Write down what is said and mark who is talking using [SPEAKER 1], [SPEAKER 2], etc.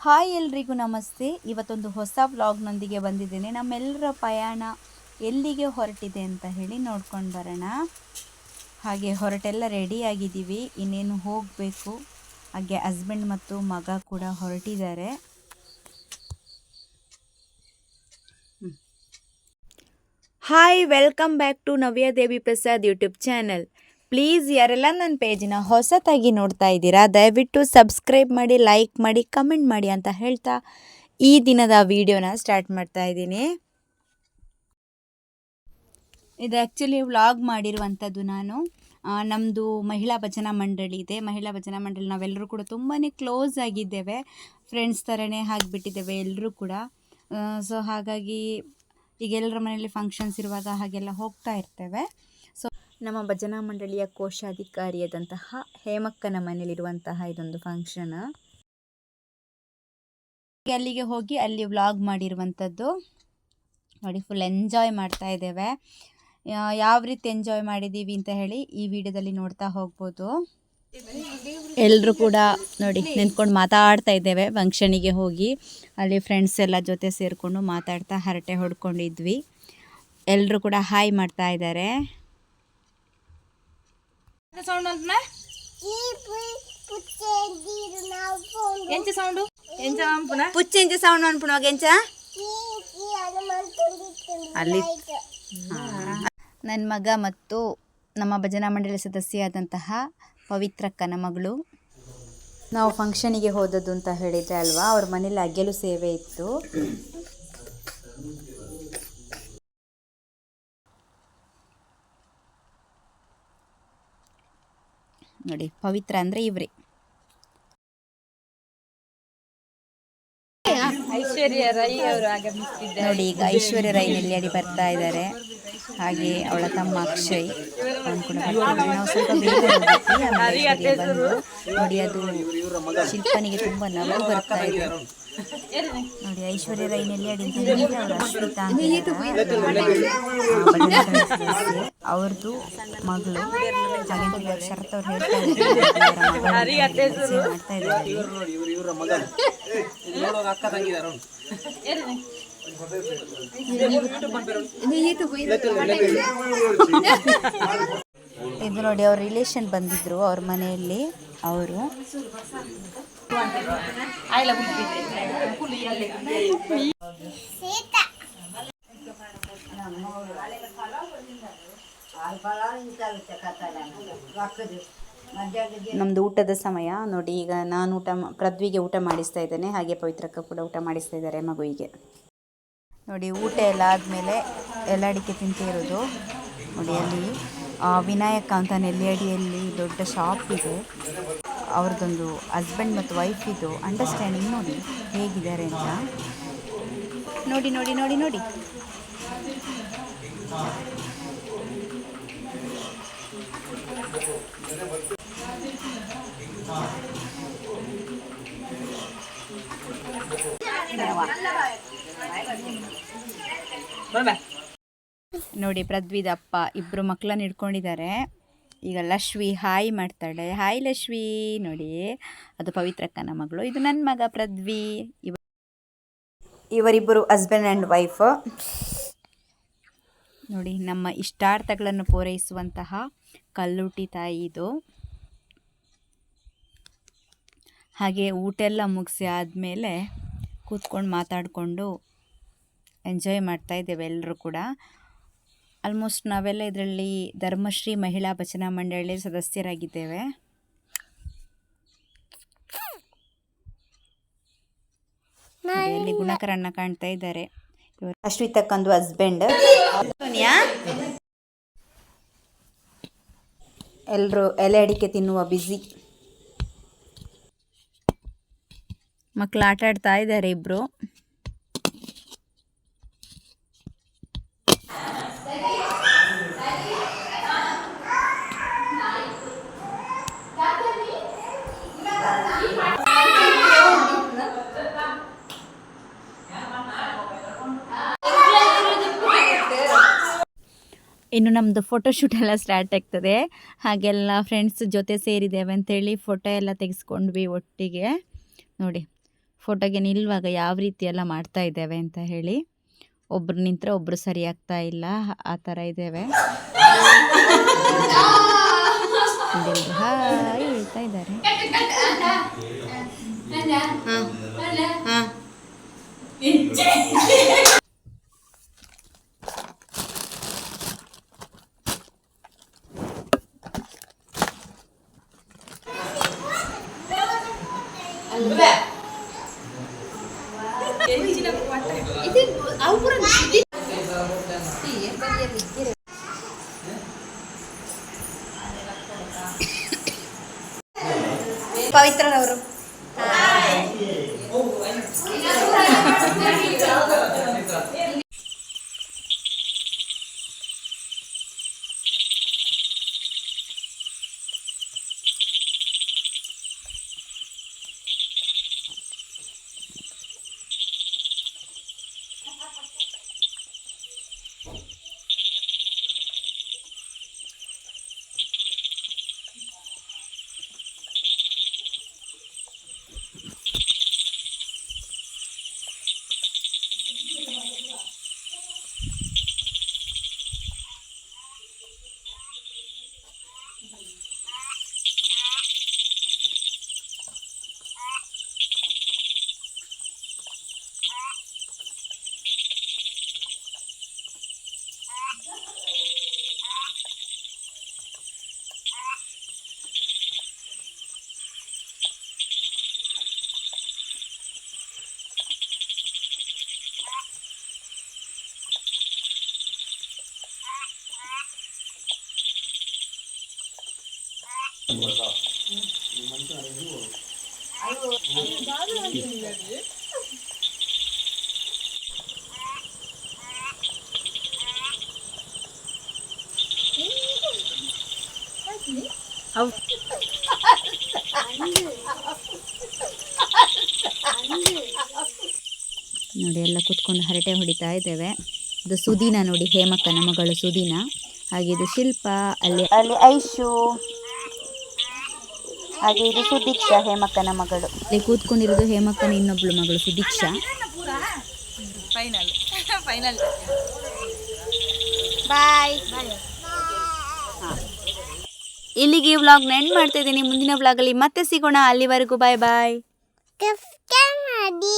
[SPEAKER 1] Hi ಎಲ್ರಿಗೂ ನಮಸ್ತೆ. ಇವತ್ತೊಂದು ಹೊಸ ವ್ಲಾಗ್ನೊಂದಿಗೆ ಬಂದಿದ್ದೇನೆ. ನಮ್ಮೆಲ್ಲರ ಪ್ರಯಾಣ ಎಲ್ಲಿಗೆ ಹೊರಟಿದೆ ಅಂತ ಹೇಳಿ ನೋಡ್ಕೊಂಡು ಬರೋಣ. ಹಾಗೆ ಹೊರಟೆಲ್ಲ ರೆಡಿ ಆಗಿದ್ದೀವಿ. ಇನ್ನೇನು ಹೋಗಬೇಕು. ಹಾಗೆ ಹಸ್ಬೆಂಡ್ ಮತ್ತು ಮಗ ಕೂಡ ಹೊರಟಿದ್ದಾರೆ. Hi welcome back to Navya Devi Prasad YouTube channel please ಯಾರೆಲ್ಲ ನನ್ನ ಪೇಜಿನ ಹೊಸತಾಗಿ ನೋಡ್ತಾ ಇದ್ದೀರಾ, ದಯವಿಟ್ಟು ಸಬ್ಸ್ಕ್ರೈಬ್ ಮಾಡಿ, ಲೈಕ್ ಮಾಡಿ, ಕಮೆಂಟ್ ಮಾಡಿ ಅಂತ ಹೇಳ್ತಾ ಈ ದಿನದ ವಿಡಿಯೋನ ಸ್ಟಾರ್ಟ್ ಮಾಡ್ತಾ ಇದ್ದೀನಿ. ಇದು ಆ್ಯಕ್ಚುಲಿ ವ್ಲಾಗ್ ಮಾಡಿರುವಂಥದ್ದು ನಾನು. ನಮ್ಮದು ಮಹಿಳಾ ಭಜನಾ ಮಂಡಳಿ ಇದೆ. ಮಹಿಳಾ ಭಜನಾ ಮಂಡಳಿ ನಾವೆಲ್ಲರೂ ಕೂಡ ತುಂಬಾ ಕ್ಲೋಸ್ ಆಗಿದ್ದೇವೆ. ಫ್ರೆಂಡ್ಸ್ ಥರನೇ ಆಗಿಬಿಟ್ಟಿದ್ದೇವೆ ಎಲ್ಲರೂ ಕೂಡ. ಸೊ ಹಾಗಾಗಿ ಈಗ ಎಲ್ಲರ ಮನೆಯಲ್ಲಿ ಫಂಕ್ಷನ್ಸ್ ಇರುವಾಗ ಹಾಗೆಲ್ಲ ಹೋಗ್ತಾ ಇರ್ತೇವೆ. ನಮ್ಮ ಭಜನಾ ಮಂಡಳಿಯ ಕೋಶಾಧಿಕಾರಿಯಾದಂತಹ ಹೇಮಕ್ಕನ ಮನೆಯಲ್ಲಿರುವಂತಹ ಇದೊಂದು ಫಂಕ್ಷನ್ ಅಲ್ಲಿಗೆ ಹೋಗಿ ಅಲ್ಲಿ ವ್ಲಾಗ್ ಮಾಡಿರುವಂಥದ್ದು. ನೋಡಿ ಫುಲ್ ಎಂಜಾಯ್ ಮಾಡ್ತಾ ಇದ್ದೇವೆ. ಯಾವ ರೀತಿ ಎಂಜಾಯ್ ಮಾಡಿದ್ದೀವಿ ಅಂತ ಹೇಳಿ ಈ ವಿಡಿಯೋದಲ್ಲಿ ನೋಡ್ತಾ ಹೋಗ್ಬೋದು. ಎಲ್ಲರೂ ಕೂಡ ನೋಡಿ, ನಿಂತ್ಕೊಂಡು ಮಾತಾಡ್ತಾ ಇದ್ದೇವೆ ಫಂಕ್ಷನಿಗೆ ಹೋಗಿ. ಅಲ್ಲಿ ಫ್ರೆಂಡ್ಸ್ ಎಲ್ಲ ಜೊತೆ ಸೇರಿಕೊಂಡು ಮಾತಾಡ್ತಾ ಹರಟೆ ಹೊಡ್ಕೊಂಡಿದ್ವಿ. ಎಲ್ಲರೂ ಕೂಡ ಹಾಯ್ ಮಾಡ್ತಾ ಇದ್ದಾರೆ.
[SPEAKER 2] ಎಂಚ ಸೌಂಡು ಎಂಚ ಪುನಃ
[SPEAKER 1] ಪುಚ್ಚ ಎಂಚ ಸೌಂಡ್ ಅನ್ಪುಣವಾಗ ಎಂಚ ಅಲ್ಲಿ ನನ್ನ ಮಗ ಮತ್ತು ನಮ್ಮ ಭಜನಾ ಮಂಡಳಿ ಸದಸ್ಯೆಯಾದಂತಹ ಪವಿತ್ರಕ್ಕನ ಮಗಳು. ನಾವು ಫಂಕ್ಷನಿಗೆ ಹೋದದ್ದು ಅಂತ ಹೇಳಿದ್ದೆ ಅಲ್ವಾ? ಅವ್ರ ಮನೇಲಿ ಅಗ್ಗೆಲು ಸೇವೆ ಇತ್ತು. ನೋಡಿ ಪವಿತ್ರ ಅಂದ್ರೆ ಇವ್ರೇ.
[SPEAKER 2] ಐಶ್ವರ್ಯ ರೈ ಅವರು ಆಗಮಿಸಿದ್ದಾರೆ
[SPEAKER 1] ನೋಡಿ ಈಗ ಐಶ್ವರ್ಯ ರೈ ನೆಲ್ಲಿಯಡಿ ಬರ್ತಾ ಇದ್ದಾರೆ. ಹಾಗೆ ಅವಳ ತಮ್ಮ ಅಕ್ಷಯ್ ಅವ್ನು ಕೂಡ ಬರ್ತಿದ್ದಾನೆ. ನಾವು ಸ್ವಲ್ಪ ಬೇಗ ನೋಡಿ ಅದು ಶಿಲ್ಪನಿಗೆ ತುಂಬಾ ನಗು ಬರ್ತಾ ಇದೆ. ನೋಡಿ ಐಶ್ವರ್ಯ ರೈ ಎಲ್ಲಿ ಅವ್ರ ಅಶ್ವಿತಾ. ಅವ್ರದ್ದು ಮಗಳು ಹಾಗೆ ಶರತ್ ಅವ್ರು ಹೇಳ್ತಾ ಮಾಡ್ತಾ ಇದ್ದಾರೆ. ಇದು ನೋಡಿ ಅವ್ರ ರಿಲೇಷನ್ ಬಂದಿದ್ರು ಅವ್ರ ಮನೆಯಲ್ಲಿ ಅವರು.
[SPEAKER 2] ಆಯ್ಲ
[SPEAKER 1] ನಮ್ಮದು ಊಟದ ಸಮಯ. ನೋಡಿ ಈಗ ನಾನು ಊಟ ಪ್ರದ್ವಿಗೆ ಪೃಥ್ವಿಗೆ ಊಟ ಮಾಡಿಸ್ತಾ ಇದ್ದೇನೆ. ಹಾಗೆ ಪವಿತ್ರಕ್ಕ ಕೂಡ ಊಟ ಮಾಡಿಸ್ತಾ ಇದ್ದಾರೆ ಮಗುವಿಗೆ. ನೋಡಿ ಊಟ ಎಲ್ಲ ಆದಮೇಲೆ ಎಲ್ಲ ಅಡಿಕೆ ತಿಂತಿರೋದು ನೋಡಿ ಅಲ್ಲಿ ಆ, ವಿನಾಯಕ ಅಂತ ನೆಲ್ಲಿಯಡಿಯಲ್ಲಿ ದೊಡ್ಡ ಶಾಪ್ ಇದೆ. ಅವ್ರದ್ದೊಂದು ಹಸ್ಬೆಂಡ್ ಮತ್ತು ವೈಫ್ ಇದು ಅಂಡರ್ಸ್ಟ್ಯಾಂಡಿಂಗ್ ನೋಡಿ ಹೇಗಿದ್ದಾರೆ ಅಂತ. ನೋಡಿ ನೋಡಿ ನೋಡಿ ನೋಡಿ. ನೋಡಿ ಪ್ರದ್ವಿದಪ್ಪ ಇಬ್ಬರು ಮಕ್ಕಳನ್ನ ಹಿಡ್ಕೊಂಡಿದ್ದಾರೆ. ಈಗ ಲಕ್ಷ್ಮಿ ಹಾಯ್ ಮಾಡ್ತಾಳೆ. ಹಾಯ್ ಲಕ್ಷ್ಮಿ. ನೋಡಿ ಅದು ಪವಿತ್ರಕ್ಕನ ಮಗಳು. ಇದು ನನ್ನ ಮಗ ಪ್ರದ್ವಿ ಇವ ಇವರಿಬ್ಬರು ಹಸ್ಬೆಂಡ್ ಆ್ಯಂಡ್ ವೈಫ್ ನೋಡಿ ನಮ್ಮ ಇಷ್ಟಾರ್ಥಗಳನ್ನು ಪೂರೈಸುವಂತಹ ಕಲ್ಲುಟಿ ತಾಯಿ ಇದು. ಹಾಗೆ ಊಟ ಎಲ್ಲ ಮುಗಿಸಿ ಆದಮೇಲೆ ಕೂತ್ಕೊಂಡು ಮಾತಾಡಿಕೊಂಡು ಎಂಜಾಯ್ ಮಾಡ್ತಾ ಇದ್ದೇವೆ ಎಲ್ಲರೂ ಕೂಡ. ಆಲ್ಮೋಸ್ಟ್ ನಾವೆಲ್ಲ ಇದರಲ್ಲಿ ಧರ್ಮಶ್ರೀ ಮಹಿಳಾ ಭಜನಾ ಮಂಡಳಿ ಸದಸ್ಯರಾಗಿದ್ದೇವೆ. ಗುಣಕರ ಕಾಣ್ತಾ ಇದ್ದಾರೆ. ಅಶ್ವಿತಕ್ಕೊಂದು ಹಸ್ಬೆಂಡ್ ಎಲ್ಲರೂ ಎಲೆ ಅಡಿಕೆ ತಿನ್ನುವ ಬಿಸಿ ಮಕ್ಕಳು ಆಟ ಆಡ್ತಾ ಇದ್ದಾರೆ ಇಬ್ಬರು ಇನ್ನು ನಮ್ಮದು ಫೋಟೋಶೂಟ್ ಎಲ್ಲ ಸ್ಟಾರ್ಟ್ ಆಗ್ತದೆ. ಹಾಗೆಲ್ಲ ಫ್ರೆಂಡ್ಸ್ ಜೊತೆ ಸೇರಿದ್ದೇವೆ ಅಂಥೇಳಿ ಫೋಟೋ ಎಲ್ಲ ತೆಗೆಸ್ಕೊಂಡ್ವಿ ಒಟ್ಟಿಗೆ. ನೋಡಿ ಫೋಟೋಗೆ ನಿಲ್ಲುವಾಗ ಯಾವ ರೀತಿ ಎಲ್ಲ ಮಾಡ್ತಾ ಇದ್ದೇವೆ ಅಂತ ಹೇಳಿ. ಒಬ್ರು ನಿಂತರೆ ಒಬ್ಬರು ಸರಿ ಆಗ್ತಾ ಇಲ್ಲ ಆ ಥರ ಇದ್ದೇವೆ. ಹಾಯ್ ಹೇಳ್ತಾ ಇದ್ದಾರೆ. ಪವಿತ್ರರವರು ನೋಡಿ ಎಲ್ಲ ಕುತ್ಕೊಂಡು ಹರಟೆ ಹೊಡಿತಾ ಇದ್ದೇವೆ. ಇದು ಸುದೀನ ನೋಡಿ ಹೇಮಕ್ಕನ ಮಗಳು ಸುದೀನ. ಹಾಗೆ ಇದು ಶಿಲ್ಪ ಅಲ್ಲಿ ಅಲ್ಲಿ ಐಶು. ಹಾಗೆ ಇದು ಸುದೀಕ್ಷಾ ಹೇಮಕ್ಕನ ಮಗಳು. ಇಲ್ಲಿ ಕೂತ್ಕೊಂಡಿರೋದು ಹೇಮಕ್ಕನ ಇನ್ನೊಬ್ಳು ಮಗಳು ಸುದೀಕ್ಷಾ.
[SPEAKER 2] ಫೈನಲ್ ಫೈನಲ್
[SPEAKER 1] ಬಾಯ್ ಇಲ್ಲಿಗೆ ವ್ಲಾಗ್ನ ಎಂಡ್ ಮಾಡ್ತಾ ಇದ್ದೀನಿ. ಮುಂದಿನ ವ್ಲಾಗಲ್ಲಿ ಮತ್ತೆ ಸಿಗೋಣ. ಅಲ್ಲಿವರೆಗೂ ಬಾಯ್ ಬಾಯ್
[SPEAKER 3] ಮಾಡಿ.